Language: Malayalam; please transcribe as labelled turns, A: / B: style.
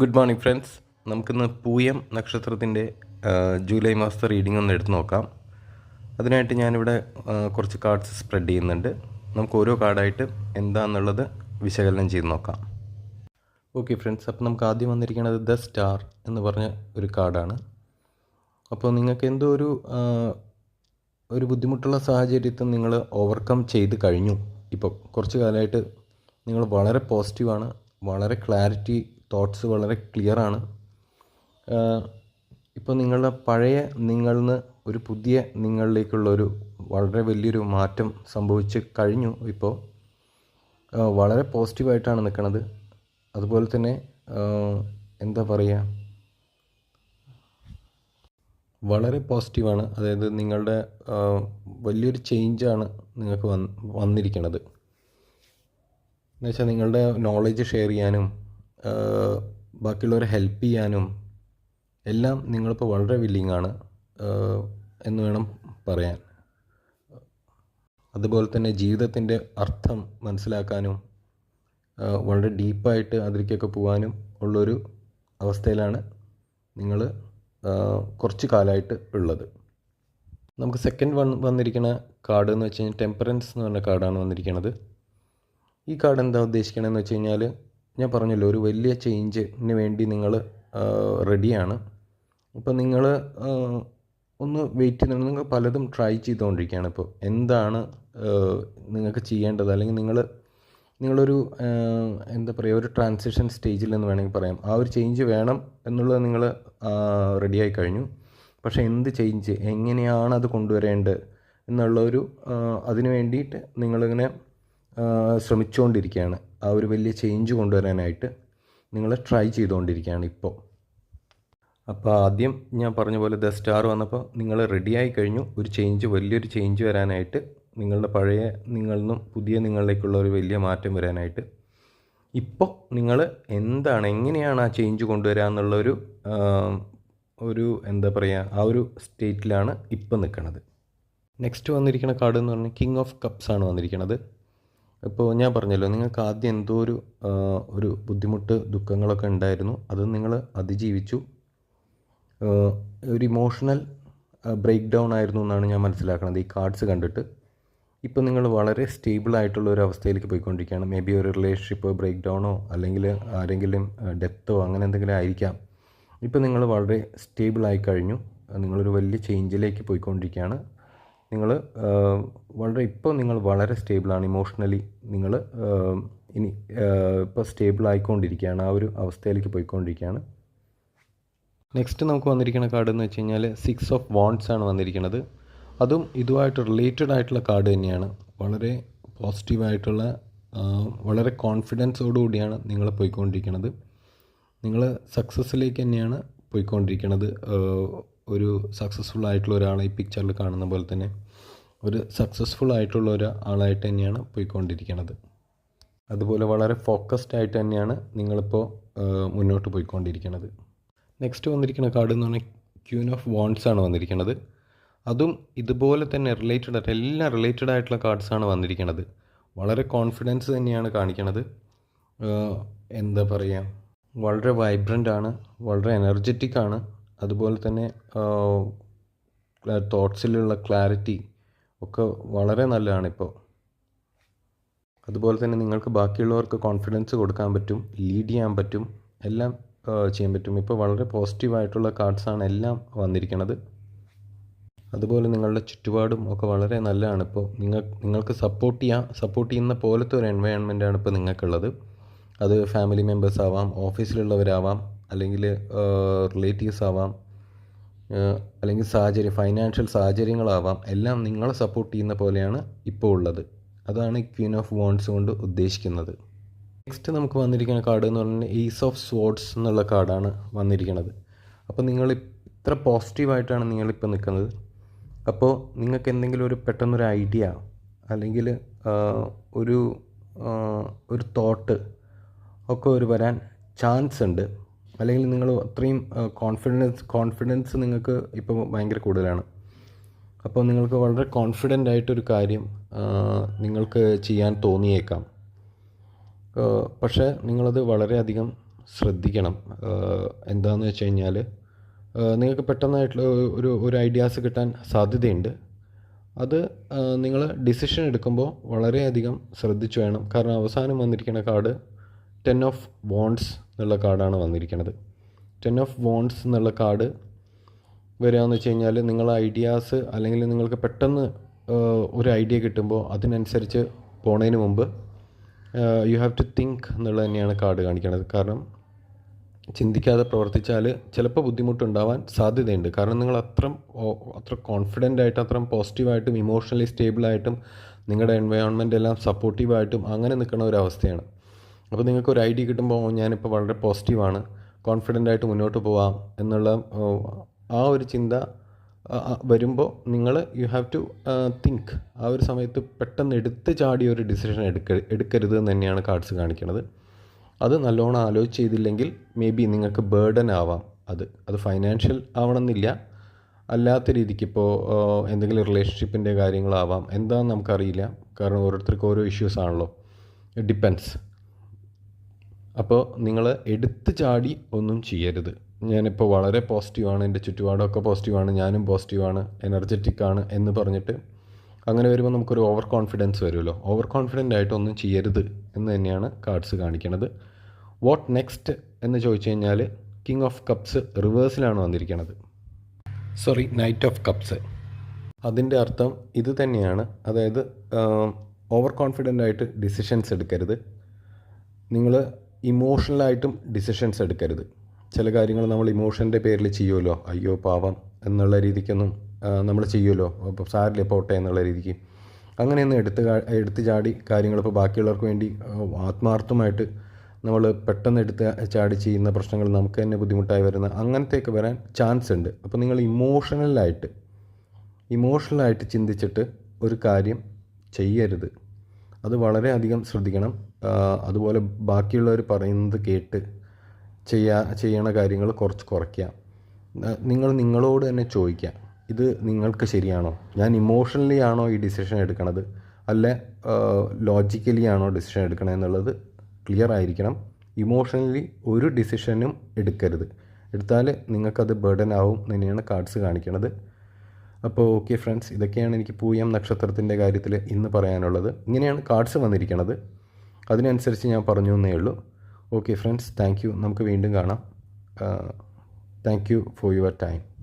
A: ഗുഡ് മോർണിംഗ് ഫ്രണ്ട്സ് നമുക്കിന്ന് പൂയം നക്ഷത്രത്തിന്റെ ജൂലൈ മാസത്തെ റീഡിംഗ് ഒന്ന് എടുത്ത് നോക്കാം. അതിനായിട്ട് ഞാനിവിടെ കുറച്ച് കാർഡ്സ് സ്പ്രെഡ് ചെയ്യുന്നുണ്ട്. നമുക്ക് ഓരോ കാർഡായിട്ട് എന്താണെന്നുള്ളത് വിശകലനം ചെയ്ത് നോക്കാം. ഓക്കെ ഫ്രണ്ട്സ് അപ്പോൾ നമുക്ക് ആദ്യം വന്നിരിക്കുന്നത് ദ സ്റ്റാർ എന്ന് പറഞ്ഞ ഒരു കാർഡാണ് അപ്പോൾ നിങ്ങൾക്ക് എന്തോ ഒരു ഒരു ബുദ്ധിമുട്ടുള്ള സാഹചര്യത്തിൽ നിങ്ങൾ ഓവർകം ചെയ്ത് കഴിഞ്ഞു. ഇപ്പോൾ കുറച്ച് കാലമായിട്ട് നിങ്ങൾ വളരെ പോസിറ്റീവാണ് വളരെ ക്ലാരിറ്റി തോട്ട്സ് വളരെ ക്ലിയർ ആണ്. ഇപ്പോൾ നിങ്ങളുടെ പഴയ നിങ്ങളിൽ നിന്ന് ഒരു പുതിയ നിങ്ങളിലേക്കുള്ള ഒരു വളരെ വലിയൊരു മാറ്റം സംഭവിച്ച് കഴിഞ്ഞു ഇപ്പോൾ വളരെ പോസിറ്റീവായിട്ടാണ് നിൽക്കുന്നത് അതുപോലെ തന്നെ എന്താ പറയുക വളരെ പോസിറ്റീവാണ് അതായത് നിങ്ങളുടെ വലിയൊരു ചേഞ്ചാണ് നിങ്ങൾക്ക് വന്ന് വന്നിരിക്കുന്നത് എന്നുവെച്ചാൽ നിങ്ങളുടെ നോളജ് ഷെയർ ചെയ്യാനും ബാക്കിയുള്ളവരെ ഹെൽപ്പ് ചെയ്യാനും എല്ലാം നിങ്ങളിപ്പോൾ വളരെ വില്ലിങ് ആണ് എന്ന് വേണം പറയാൻ. അതുപോലെ തന്നെ ജീവിതത്തിന്റെ അർത്ഥം മനസ്സിലാക്കാനും വളരെ ഡീപ്പായിട്ട് അതിലേക്കൊക്കെ പോകാനും ഉള്ളൊരു അവസ്ഥയിലാണ് നിങ്ങൾ കുറച്ച് കാലമായിട്ട് ഉള്ളത്. നമുക്ക് സെക്കൻഡ് വൺ വന്നിരിക്കുന്ന കാർഡ് എന്ന് വെച്ച് കഴിഞ്ഞാൽ ടെമ്പറൻസ് എന്ന് പറഞ്ഞ കാർഡാണ് വന്നിരിക്കുന്നത് ഈ കാർഡ് എന്താ ഉദ്ദേശിക്കണമെന്ന് വെച്ച് കഴിഞ്ഞാൽ ഞാൻ പറഞ്ഞല്ലോ ഒരു വലിയ ചേഞ്ചിന് വേണ്ടി നിങ്ങൾ റെഡിയാണ് അപ്പോൾ നിങ്ങൾ ഒന്ന് വെയിറ്റ് ചെയ്ത് നിങ്ങൾ പലതും ട്രൈ ചെയ്തുകൊണ്ടിരിക്കുകയാണ് ഇപ്പോൾ എന്താണ് നിങ്ങൾക്ക് ചെയ്യേണ്ടത്? അല്ലെങ്കിൽ നിങ്ങൾ നിങ്ങളൊരു എന്താ പറയുക ഒരു ട്രാൻസിഷൻ സ്റ്റേജിൽ എന്ന് വേണമെങ്കിൽ പറയാം. ആ ഒരു ചേഞ്ച് വേണം എന്നുള്ളത് നിങ്ങൾ റെഡിയായി കഴിഞ്ഞു. പക്ഷേ എന്ത് ചേഞ്ച് എങ്ങനെയാണ് അത് കൊണ്ടുവരേണ്ടത്? എന്നുള്ള ഒരു അതിന് വേണ്ടിയിട്ട് നിങ്ങളിങ്ങനെ ശ്രമിച്ചുകൊണ്ടിരിക്കുകയാണ് ആ ഒരു വലിയ ചേഞ്ച് കൊണ്ടുവരാനായിട്ട് നിങ്ങൾ ട്രൈ ചെയ്തുകൊണ്ടിരിക്കുകയാണ് ഇപ്പോൾ അപ്പോൾ ആദ്യം ഞാൻ പറഞ്ഞ പോലെ ദ സ്റ്റാർ വന്നപ്പോൾ നിങ്ങൾ റെഡിയായി കഴിഞ്ഞു. ഒരു ചേഞ്ച് വലിയൊരു ചേഞ്ച് വരാനായിട്ട് നിങ്ങളുടെ പഴയ നിങ്ങളിൽ നിന്നും പുതിയ നിങ്ങളിലേക്കുള്ള ഒരു വലിയ മാറ്റം വരാനായിട്ട് ഇപ്പോൾ നിങ്ങൾ എന്താണ് എങ്ങനെയാണ് ആ ചേഞ്ച് കൊണ്ടുവരിക എന്നുള്ളൊരു ഒരു എന്താ പറയുക ആ ഒരു സ്റ്റേറ്റിലാണ് ഇപ്പം നിൽക്കുന്നത് നെക്സ്റ്റ് വന്നിരിക്കുന്ന കാർഡ് എന്ന് പറഞ്ഞാൽ കിങ് ഓഫ് കപ്സ് ആണ് വന്നിരിക്കുന്നത് ഇപ്പോൾ ഞാൻ പറഞ്ഞല്ലോ നിങ്ങൾക്ക് ആദ്യം എന്തോ ഒരു ഒരു ബുദ്ധിമുട്ട് ദുഃഖങ്ങളൊക്കെ ഉണ്ടായിരുന്നു. അത് നിങ്ങൾ അതിജീവിച്ചു. ഒരു ഇമോഷണൽ ബ്രേക്ക് ഡൗൺ ആയിരുന്നു എന്നാണ് ഞാൻ മനസ്സിലാക്കുന്നത് ഈ കാർഡ്സ് കണ്ടിട്ട്. ഇപ്പോൾ നിങ്ങൾ വളരെ സ്റ്റേബിൾ ആയിട്ടുള്ള ഒരു അവസ്ഥയിലേക്ക് പോയിക്കൊണ്ടിരിക്കുകയാണ്. മേ ബി ഒരു റിലേഷൻഷിപ്പ് ബ്രേക്ക് ഡൗണോ അല്ലെങ്കിൽ ആരെങ്കിലും ഡെത്തോ അങ്ങനെ എന്തെങ്കിലും ആയിരിക്കാം. ഇപ്പോൾ നിങ്ങൾ വളരെ സ്റ്റേബിൾ ആയി കഴിഞ്ഞു. നിങ്ങളൊരു വലിയ ചേഞ്ചിലേക്ക് പോയിക്കൊണ്ടിരിക്കുകയാണ്. നിങ്ങൾ വളരെ ഇപ്പോൾ നിങ്ങൾ വളരെ സ്റ്റേബിളാണ്. ഇമോഷണലി നിങ്ങൾ ഇനി ഇപ്പോൾ സ്റ്റേബിൾ ആയിക്കൊണ്ടിരിക്കുകയാണ് ആ ഒരു അവസ്ഥയിലേക്ക് പോയിക്കൊണ്ടിരിക്കുകയാണ്. നെക്സ്റ്റ് നമുക്ക് വന്നിരിക്കുന്ന കാർഡ് എന്ന് വെച്ച് കഴിഞ്ഞാൽ സിക്സ് ഓഫ് വോൺസ് ആണ് വന്നിരിക്കുന്നത്. അതും ഇതുമായിട്ട് റിലേറ്റഡ് ആയിട്ടുള്ള കാർഡ് തന്നെയാണ്. വളരെ പോസിറ്റീവായിട്ടുള്ള വളരെ കോൺഫിഡൻസോടുകൂടിയാണ് നിങ്ങൾ പോയിക്കൊണ്ടിരിക്കുന്നത്. നിങ്ങൾ സക്സസ്സിലേക്ക് തന്നെയാണ് പോയിക്കൊണ്ടിരിക്കുന്നത്. ഒരു സക്സസ്ഫുൾ ആയിട്ടുള്ള ഒരാളെ ഈ പിക്ചറിൽ കാണുന്ന പോലെ തന്നെ. ഒരു സക്സസ്ഫുൾ ആയിട്ടുള്ള ഒരു ആളായിട്ട് തന്നെയാണ് പോയിക്കൊണ്ടിരിക്കുന്നത് അതുപോലെ വളരെ ഫോക്കസ്ഡ് ആയിട്ട് തന്നെയാണ് നിങ്ങളിപ്പോൾ മുന്നോട്ട് പോയിക്കൊണ്ടിരിക്കുന്നത് നെക്സ്റ്റ് വന്നിരിക്കുന്ന കാർഡ് എന്ന് പറഞ്ഞാൽ ക്യൂൻ ഓഫ് വോൺസ് ആണ് വന്നിരിക്കുന്നത് അതും ഇതുപോലെ തന്നെ റിലേറ്റഡ് ആയിട്ട് എല്ലാം റിലേറ്റഡ് ആയിട്ടുള്ള കാർഡ്സാണ് വന്നിരിക്കുന്നത് വളരെ കോൺഫിഡൻസ് തന്നെയാണ് കാണിക്കുന്നത് എന്താ പറയുക വളരെ വൈബ്രന്റ് ആണ് വളരെ എനർജറ്റിക് ആണ്. അതുപോലെ തന്നെ തോട്ട്സിലുള്ള ക്ലാരിറ്റി ഒക്കെ വളരെ നല്ലതാണ് ഇപ്പോൾ. അതുപോലെ തന്നെ നിങ്ങൾക്ക് ബാക്കിയുള്ളവർക്ക് കോൺഫിഡൻസ് കൊടുക്കാൻ പറ്റും ലീഡ് ചെയ്യാൻ പറ്റും എല്ലാം ചെയ്യാൻ പറ്റും. ഇപ്പോൾ വളരെ പോസിറ്റീവായിട്ടുള്ള കാർഡ്സാണ് എല്ലാം വന്നിരിക്കുന്നത് അതുപോലെ നിങ്ങളുടെ ചുറ്റുപാടും ഒക്കെ വളരെ നല്ലതാണ് ഇപ്പോൾ. നിങ്ങൾ നിങ്ങൾക്ക് സപ്പോർട്ട് ചെയ്യാം സപ്പോർട്ട് ചെയ്യുന്ന പോലത്തെ ഒരു എൻവയോൺമെന്റാണ് ഇപ്പോൾ നിങ്ങൾക്കുള്ളത്. അത് ഫാമിലി മെമ്പേഴ്സ് ആവാം ഓഫീസിലുള്ളവരാവാം അല്ലെങ്കിൽ റിലേറ്റീവ്സ് ആവാം അല്ലെങ്കിൽ സാഹചര്യം ഫൈനാൻഷ്യൽ സാഹചര്യങ്ങളാവാം. എല്ലാം നിങ്ങളെ സപ്പോർട്ട് ചെയ്യുന്ന പോലെയാണ് ഇപ്പോൾ ഉള്ളത്. അതാണ് ക്വീൻ ഓഫ് വോൺസ് കൊണ്ട് ഉദ്ദേശിക്കുന്നത്. നെക്സ്റ്റ് നമുക്ക് വന്നിരിക്കുന്ന കാർഡ് എന്ന് പറഞ്ഞാൽ ഈസ് ഓഫ് സ്വാർഡ്സ് എന്നുള്ള കാർഡാണ് വന്നിരിക്കുന്നത്. അപ്പോൾ നിങ്ങൾ ഇത്ര പോസിറ്റീവായിട്ടാണ് നിങ്ങളിപ്പോൾ നിൽക്കുന്നത്. അപ്പോൾ നിങ്ങൾക്ക് എന്തെങ്കിലും ഒരു പെട്ടെന്നൊരു ഐഡിയ അല്ലെങ്കിൽ ഒരു ഒരു തോട്ട് ഒക്കെ ഒരു വരാൻ ചാൻസ് ഉണ്ട്. അല്ലെങ്കിൽ നിങ്ങൾ അത്രയും കോൺഫിഡൻസ് കോൺഫിഡൻസ് നിങ്ങൾക്ക് ഇപ്പോൾ ഭയങ്കര കൂടുതലാണ്. അപ്പോൾ നിങ്ങൾക്ക് വളരെ കോൺഫിഡന്റ് ആയിട്ടൊരു കാര്യം നിങ്ങൾക്ക് ചെയ്യാൻ തോന്നിയേക്കാം. പക്ഷേ നിങ്ങളത് വളരെയധികം ശ്രദ്ധിക്കണം. എന്താണെന്ന് വെച്ച് കഴിഞ്ഞാൽ നിങ്ങൾക്ക് പെട്ടെന്നായിട്ടുള്ള ഒരു ഒരു ഐഡിയാസ് കിട്ടാൻ സാധ്യതയുണ്ട്. അത് നിങ്ങൾ ഡിസിഷൻ എടുക്കുമ്പോൾ വളരെയധികം ശ്രദ്ധിച്ചു വേണം. കാരണം അവസാനം വന്നിരിക്കുന്ന കാർഡ് ടെൻ ഓഫ് വോൺസ് എന്നുള്ള കാർഡാണ് വന്നിരിക്കുന്നത് ടെൻ ഓഫ് വോൺസ് എന്നുള്ള കാർഡ് വരികയെന്ന് വെച്ച് കഴിഞ്ഞാൽ നിങ്ങൾ ഐഡിയാസ് അല്ലെങ്കിൽ നിങ്ങൾക്ക് പെട്ടെന്ന് ഒരു ഐഡിയ കിട്ടുമ്പോൾ അതിനനുസരിച്ച് പോണതിന് മുമ്പ് യു ഹാവ് ടു തിങ്ക് എന്നുള്ളത് തന്നെയാണ് കാർഡ് കാണിക്കുന്നത് കാരണം ചിന്തിക്കാതെ പ്രവർത്തിച്ചാൽ ചിലപ്പോൾ ബുദ്ധിമുട്ടുണ്ടാവാൻ സാധ്യതയുണ്ട്. കാരണം നിങ്ങൾ അത്ര അത്ര കോൺഫിഡന്റ് ആയിട്ട് അത്ര പോസിറ്റീവായിട്ടും ഇമോഷണലി സ്റ്റേബിളായിട്ടും നിങ്ങളുടെ എൻവയോൺമെന്റ് എല്ലാം സപ്പോർട്ടീവായിട്ടും അങ്ങനെ നിൽക്കുന്ന ഒരു അവസ്ഥയാണ്. അപ്പോൾ നിങ്ങൾക്ക് ഒരു ഐഡിയ കിട്ടുമ്പോൾ "ഓ, ഞാനിപ്പോൾ വളരെ പോസിറ്റീവാണ്. കോൺഫിഡന്റ് ആയിട്ട് മുന്നോട്ട് പോവാം എന്നുള്ള ആ ഒരു ചിന്ത വരുമ്പോൾ നിങ്ങൾ യു ഹാവ് ടു തിങ്ക് ആ ഒരു സമയത്ത് പെട്ടെന്ന് എടുത്ത് ചാടി ഒരു ഡിസിഷൻ എടുക്ക എടുക്കരുത് എന്ന് തന്നെയാണ് കാർഡ്സ് കാണിക്കുന്നത് അത് നല്ലോണം ആലോചിച്ച് ചെയ്തില്ലെങ്കിൽ മേ ബി നിങ്ങൾക്ക് ബേർഡൻ ആവാം അത്. അത് ഫൈനാൻഷ്യൽ ആവണമെന്നില്ല. അല്ലാത്ത രീതിക്ക് ഇപ്പോൾ എന്തെങ്കിലും റിലേഷൻഷിപ്പിന്റെ കാര്യങ്ങളാവാം. എന്താണെന്ന് നമുക്കറിയില്ല. കാരണം ഓരോരുത്തർക്കും ഓരോ ഇഷ്യൂസ് ആണല്ലോ. ഡിപ്പെൻസ് അപ്പോൾ നിങ്ങൾ എടുത്ത് ചാടി ഒന്നും ചെയ്യരുത്. ഞാനിപ്പോൾ വളരെ പോസിറ്റീവാണ് എന്റെ ചുറ്റുപാടൊക്കെ പോസിറ്റീവാണ് ഞാനും പോസിറ്റീവാണ് എനർജറ്റിക് ആണ് എന്ന് പറഞ്ഞിട്ട് അങ്ങനെ വരുമ്പോൾ നമുക്കൊരു ഓവർ കോൺഫിഡൻസ് വരുമല്ലോ. ഓവർ കോൺഫിഡന്റ് ആയിട്ടൊന്നും ചെയ്യരുത് എന്ന് തന്നെയാണ് കാർഡ്സ് കാണിക്കണത്. വാട്ട് നെക്സ്റ്റ് എന്ന് ചോദിച്ചു കഴിഞ്ഞാൽ കിങ് ഓഫ് കപ്സ് റിവേഴ്സിലാണ് വന്നിരിക്കുന്നത് സോറി നൈറ്റ് ഓഫ് കപ്സ് അതിന്റെ അർത്ഥം ഇത് തന്നെയാണ്. അതായത് ഓവർ കോൺഫിഡന്റ് ആയിട്ട് ഡിസിഷൻസ് എടുക്കരുത്. നിങ്ങൾ ഇമോഷണലായിട്ടും ഡിസിഷൻസ് എടുക്കരുത്. ചില കാര്യങ്ങൾ നമ്മൾ ഇമോഷന്റെ പേരിൽ ചെയ്യുമല്ലോ. അയ്യോ പാവം എന്നുള്ള രീതിക്കൊന്നും നമ്മൾ ചെയ്യുമല്ലോ. അപ്പോൾ സാരില്ല പോട്ടെ എന്നുള്ള രീതിക്ക്. അങ്ങനെയൊന്നും എടുത്ത് എടുത്തു ചാടി കാര്യങ്ങൾ ഇപ്പോൾ ബാക്കിയുള്ളവർക്ക് വേണ്ടി ആത്മാർത്ഥമായിട്ട് നമ്മൾ പെട്ടെന്ന് എടുത്ത് ചാടി ചെയ്യുന്ന പ്രശ്നങ്ങൾ നമുക്ക് തന്നെ ബുദ്ധിമുട്ടായി വരുന്ന അങ്ങനത്തെയൊക്കെ വരാൻ ചാൻസ് ഉണ്ട്. അപ്പോൾ നിങ്ങൾ ഇമോഷണലായിട്ട് ഇമോഷണലായിട്ട് ചിന്തിച്ചിട്ട് ഒരു കാര്യം ചെയ്യരുത്. അത് വളരെയധികം ശ്രദ്ധിക്കണം. അതുപോലെ ബാക്കിയുള്ളവർ പറയുന്നത് കേട്ട് ചെയ്യാ ചെയ്യണ കാര്യങ്ങൾ കുറച്ച് കുറയ്ക്കുക നിങ്ങൾ നിങ്ങളോട് തന്നെ ചോദിക്കുക ഇത് നിങ്ങൾക്ക് ശരിയാണോ? ഞാൻ ഇമോഷണലി ആണോ ഈ ഡിസിഷൻ എടുക്കണത്? അല്ല ലോജിക്കലി ആണോ ഡിസിഷൻ എടുക്കണത് എന്നുള്ളത് ക്ലിയർ ആയിരിക്കണം. ഇമോഷണലി ഒരു ഡിസിഷനും എടുക്കരുത്. എടുത്താൽ നിങ്ങൾക്കത് ബേർഡൻ ആവും. എന്നെയാണ് കാർഡ്സ് കാണിക്കുന്നത് അപ്പോൾ ഓക്കെ ഫ്രണ്ട്സ് ഇതൊക്കെയാണ് എനിക്ക് പൂയം നക്ഷത്രത്തിന്റെ കാര്യത്തിൽ ഇന്ന് പറയാനുള്ളത്. ഇങ്ങനെയാണ് കാർഡ്സ് വന്നിരിക്കുന്നത് അതിനനുസരിച്ച് ഞാൻ പറഞ്ഞു എന്നേ ഉള്ളൂ. ഓക്കെ ഫ്രണ്ട്സ് താങ്ക് നമുക്ക് വീണ്ടും കാണാം. Thank you for your time